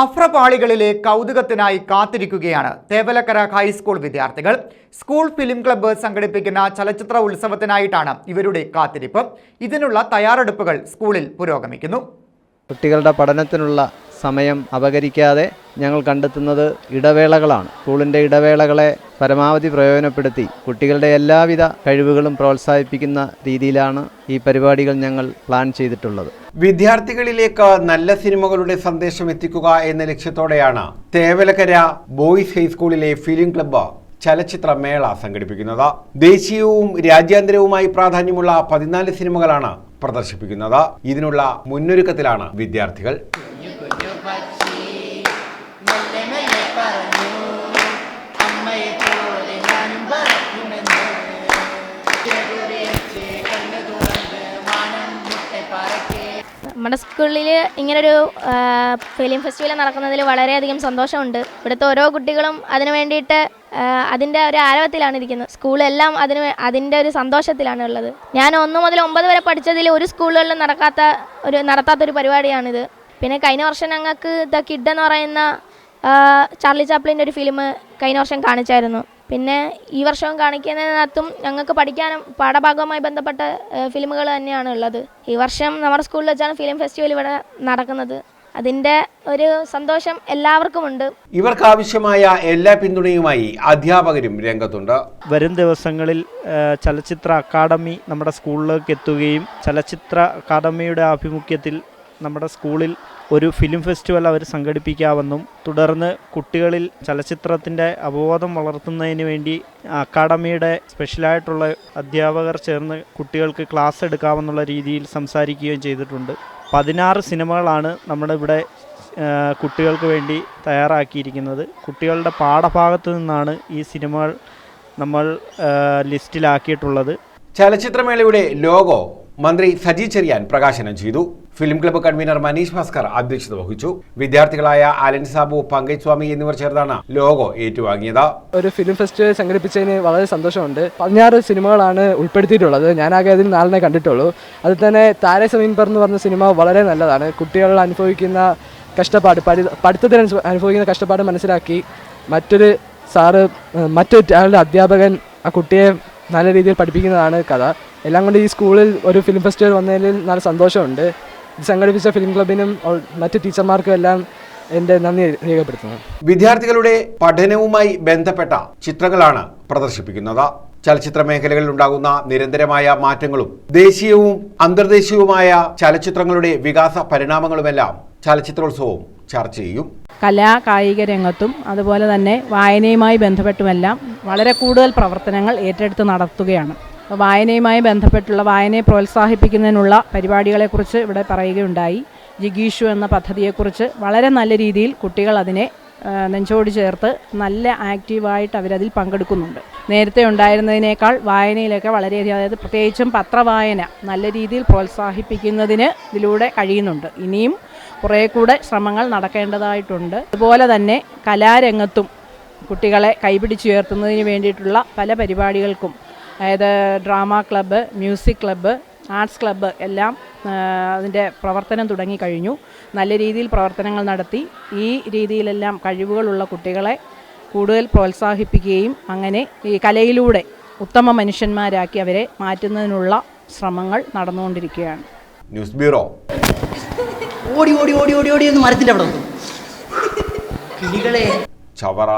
അഫ്രപാളികളിലെ കൗതുകത്തിനായി കാത്തിരിക്കുകയാണ് തേവലക്കര ഹൈസ്കൂൾ വിദ്യാർത്ഥികൾ. സ്കൂൾ ഫിലിം ക്ലബ്ബ് സംഘടിപ്പിക്കുന്ന ചലച്ചിത്ര ഉത്സവത്തിനായിട്ടാണ് ഇവരുടെ കാത്തിരിപ്പ്. ഇതിനുള്ള തയ്യാറെടുപ്പുകൾ സ്കൂളിൽ പുരോഗമിക്കുന്നു. കുട്ടികളുടെ പഠനത്തിനുള്ള സമയം അപകരിക്കാതെ ഞങ്ങൾ കണ്ടെത്തുന്നത് ഇടവേളകളാണ്. സ്കൂളിന്റെ ഇടവേളകളെ പരമാവധി പ്രയോജനപ്പെടുത്തി കുട്ടികളുടെ എല്ലാവിധ കഴിവുകളും പ്രോത്സാഹിപ്പിക്കുന്ന രീതിയിലാണ് ഈ പരിപാടികൾ ഞങ്ങൾ പ്ലാൻ ചെയ്തിട്ടുള്ളത്. വിദ്യാർത്ഥികളിലേക്ക് നല്ല സിനിമകളുടെ സന്ദേശം എത്തിക്കുക എന്ന ലക്ഷ്യത്തോടെയാണ് തേവലക്കര ബോയ്സ് ഹൈസ്കൂളിലെ ഫിലിം ക്ലബ്ബ് ചലച്ചിത്ര മേള സംഘടിപ്പിക്കുന്നത്. ദേശീയവും രാജ്യാന്തരവുമായി പ്രാധാന്യമുള്ള പതിനാല് സിനിമകളാണ് പ്രദർശിപ്പിക്കുന്നത്. ഇതിനുള്ള മുന്നൊരുക്കത്തിലാണ് വിദ്യാർത്ഥികൾ. നമ്മുടെ സ്കൂളിൽ ഇങ്ങനൊരു ഫിലിം ഫെസ്റ്റിവൽ നടക്കുന്നതിൽ വളരെയധികം സന്തോഷമുണ്ട്. ഇവിടുത്തെ ഓരോ കുട്ടികളും അതിനു വേണ്ടിയിട്ട് അതിന്റെ ഒരു ആരവത്തിലാണ് ഇരിക്കുന്നത്. സ്കൂളെല്ലാം അതിന് അതിന്റെ ഒരു സന്തോഷത്തിലാണ് ഉള്ളത്. ഞാൻ ഒന്ന് മുതൽ ഒമ്പത് വരെ പഠിച്ചതിൽ ഒരു സ്കൂളുകളിലും നടക്കാത്ത ഒരു നടത്താത്തൊരു പരിപാടിയാണിത്. പിന്നെ കഴിഞ്ഞ വർഷം ഞങ്ങൾക്ക് ദ കിഡ് എന്ന് പറയുന്ന ചാർലി ചാപ്ലിന്റെ ഒരു ഫിലിം കഴിഞ്ഞ വർഷം കാണിച്ചായിരുന്നു. പിന്നെ ഈ വർഷവും കാണിക്കുന്നതിനകത്തും ഞങ്ങൾക്ക് പഠിക്കാനും പാഠഭാഗവുമായി ബന്ധപ്പെട്ട ഫിലിമുകൾ തന്നെയാണ് ഉള്ളത്. ഈ വർഷം നമ്മുടെ സ്കൂളിൽ വെച്ചാണ് ഫിലിം ഫെസ്റ്റിവൽ ഇവിടെ നടക്കുന്നത്. അതിന്റെ ഒരു സന്തോഷം എല്ലാവർക്കുമുണ്ട്. ഇവർക്ക് ആവശ്യമായ എല്ലാ പിന്തുണയുമായി അധ്യാപകരും രംഗത്തുണ്ട്. വരും ദിവസങ്ങളിൽ ചലച്ചിത്ര അക്കാദമി നമ്മുടെ സ്കൂളിലേക്ക് എത്തുകയും ചലച്ചിത്ര അക്കാദമിയുടെ ആഭിമുഖ്യത്തിൽ നമ്മുടെ സ്കൂളിൽ ഒരു ഫിലിം ഫെസ്റ്റിവൽ അവർ സംഘടിപ്പിക്കാമെന്നും തുടർന്ന് കുട്ടികളിൽ ചലച്ചിത്രത്തിന്റെ അവബോധം വളർത്തുന്നതിന് വേണ്ടി അക്കാഡമിയുടെ സ്പെഷ്യലായിട്ടുള്ള അധ്യാപകർ ചേർന്ന് കുട്ടികൾക്ക് ക്ലാസ് എടുക്കാമെന്നുള്ള രീതിയിൽ സംസാരിക്കുകയും ചെയ്തിട്ടുണ്ട്. പതിനാറ് സിനിമകളാണ് നമ്മുടെ ഇവിടെ കുട്ടികൾക്ക് വേണ്ടി തയ്യാറാക്കിയിരിക്കുന്നത്. കുട്ടികളുടെ പാഠഭാഗത്തു നിന്നാണ് ഈ സിനിമകൾ നമ്മൾ ലിസ്റ്റിലാക്കിയിട്ടുള്ളത്. ചലച്ചിത്രമേളയുടെ ലോഗോ മന്ത്രി സജി ചെറിയാൻ പ്രകാശനം ചെയ്തു. Film club convener Manish Bhaskar അധ്യക്ഷത വഹിച്ചു. വിദ്യാർത്ഥികളായ ആലൻ സാബു പങ്കജ് സ്വാമി എന്നിവർ ചേർന്നാണ് ലോഗോ ഏറ്റുവാങ്ങിയത്. ഒരു ഫിലിം ഫെസ്റ്റിവൽ സംഘടിപ്പിച്ചതിന് വളരെ സന്തോഷമുണ്ട്. പതിനാറ് സിനിമകളാണ് ഉൾപ്പെടുത്തിയിട്ടുള്ളത്. ഞാനാകെ അതിൽ നാലിനെ കണ്ടിട്ടുള്ളൂ. അതിൽ തന്നെ താരെ സമീൻ എന്ന് പറഞ്ഞ സിനിമ വളരെ നല്ലതാണ്. കുട്ടികൾ അനുഭവിക്കുന്ന കഷ്ടപ്പാട് പഠി പഠിത്തത്തിൽ അനുഭവിക്കുന്ന കഷ്ടപ്പാട് മനസ്സിലാക്കി മറ്റൊരു സാറ് മറ്റൊരു ആളുടെ അധ്യാപകൻ ആ കുട്ടിയെ നല്ല രീതിയിൽ പഠിപ്പിക്കുന്നതാണ് കഥ. എല്ലാം കൊണ്ട് ഈ സ്കൂളിൽ ഒരു ഫിലിം ഫെസ്റ്റിവൽ വന്നതിൽ നല്ല സന്തോഷമുണ്ട്. സംഘടിപ്പിച്ച ഫിലിം ക്ലബിനും മറ്റ് ടീച്ചർമാർക്കും എല്ലാം എന്റെ നന്ദി രേഖപ്പെടുത്തുന്നു. വിദ്യാർത്ഥികളുടെ പഠനവുമായി ബന്ധപ്പെട്ട ചിത്രങ്ങളാണ് പ്രദർശിപ്പിക്കുന്നത്. ചലച്ചിത്ര മേഖലകളിൽ ഉണ്ടാകുന്ന നിരന്തരമായ മാറ്റങ്ങളും ദേശീയവും അന്തർദേശീയവുമായ ചലച്ചിത്രങ്ങളുടെ വികാസ പരിണാമങ്ങളുമെല്ലാം ചലച്ചിത്രോത്സവവും ചർച്ച ചെയ്യും. കലാ കായിക രംഗത്തും അതുപോലെ തന്നെ വായനയുമായി ബന്ധപ്പെട്ടുമെല്ലാം വളരെ കൂടുതൽ പ്രവർത്തനങ്ങൾ ഏറ്റെടുത്ത് നടത്തുകയാണ്. വായനയുമായി ബന്ധപ്പെട്ടുള്ള വായനയെ പ്രോത്സാഹിപ്പിക്കുന്നതിനുള്ള പരിപാടികളെക്കുറിച്ച് ഇവിടെ പറയുകയുണ്ടായി. ജിഗീഷു എന്ന പദ്ധതിയെക്കുറിച്ച് വളരെ നല്ല രീതിയിൽ കുട്ടികൾ അതിനെ നെഞ്ചോട് ചേർത്ത് നല്ല ആക്റ്റീവായിട്ട് അവരതിൽ പങ്കെടുക്കുന്നുണ്ട്. നേരത്തെ ഉണ്ടായിരുന്നതിനേക്കാൾ വായനയിലൊക്കെ വളരെയധികം അതായത് പ്രത്യേകിച്ചും പത്രവായന നല്ല രീതിയിൽ പ്രോത്സാഹിപ്പിക്കുന്നതിന് ഇതിലൂടെ കഴിയുന്നുണ്ട്. ഇനിയും കുറേ കൂടെ ശ്രമങ്ങൾ നടക്കേണ്ടതായിട്ടുണ്ട്. അതുപോലെ തന്നെ കലാരംഗത്തും കുട്ടികളെ കൈപിടിച്ചുയർത്തുന്നതിന് വേണ്ടിയിട്ടുള്ള പല പരിപാടികൾക്കും അതായത് drama club music club arts club എല്ലാം അതിന്റെ പ്രവർത്തനം തുടങ്ങിക്കഴിഞ്ഞു നല്ല രീതിയിൽ പ്രവർത്തനങ്ങൾ നടത്തി. ഈ രീതിയിലെല്ലാം കഴിവുകളുള്ള കുട്ടികളെ കൂടുതൽ പ്രോത്സാഹിപ്പിക്കുകയും അങ്ങനെ ഈ കലയിലൂടെ ഉത്തമ മനുഷ്യന്മാരാക്കി അവരെ മാറ്റുന്നതിനുള്ള ശ്രമങ്ങൾ നടന്നുകൊണ്ടിരിക്കുകയാണ്. News bureau. ഓടി ഓടി ഓടി ഓടി ഓടി എന്ന് മരത്തിന്റെ അവിടെ കിളികളെ ചവറ.